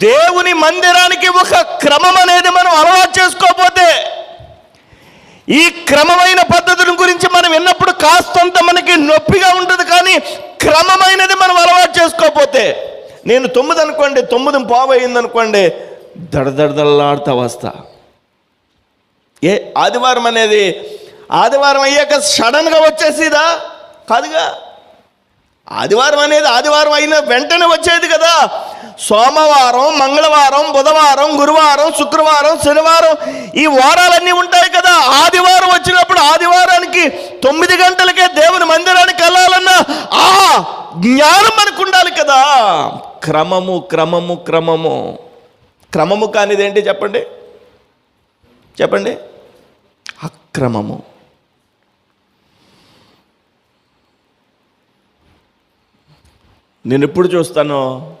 దేవుని మందిరానికి ఒక క్రమం అనేది మనం అలవాటు చేసుకోకపోతే ఈ క్రమమైన పద్ధతుల గురించి మనం విన్నప్పుడు కాస్తంత మనకి నొప్పిగా ఉంటుంది కానీ క్రమమైనది మనం అలవాటు చేసుకోకపోతే. నేను తొమ్మిది అనుకోండి తొమ్మిది పావయింది అనుకోండి దడదడదల్లాడుతా వస్తా. ఏ ఆదివారం అనేది ఆదివారం అయ్యాక సడన్గా వచ్చేసిదా? కాదుగా. ఆదివారం అనేది ఆదివారం అయిన వెంటనే వచ్చేది కదా. సోమవారం మంగళవారం బుధవారం గురువారం శుక్రవారం శనివారం ఈ వారాలన్నీ ఉంటాయి కదా. ఆదివారం వచ్చినప్పుడు ఆదివారానికి తొమ్మిది గంటలకే దేవుని మందిరానికి వెళ్ళాలన్న ఆ జ్ఞానం మనకు ఉండాలి కదా. క్రమము క్రమము క్రమము. క్రమము కానిది ఏంటి చెప్పండి? చెప్పండి. అక్రమము. నేను ఎప్పుడు చూస్తానో?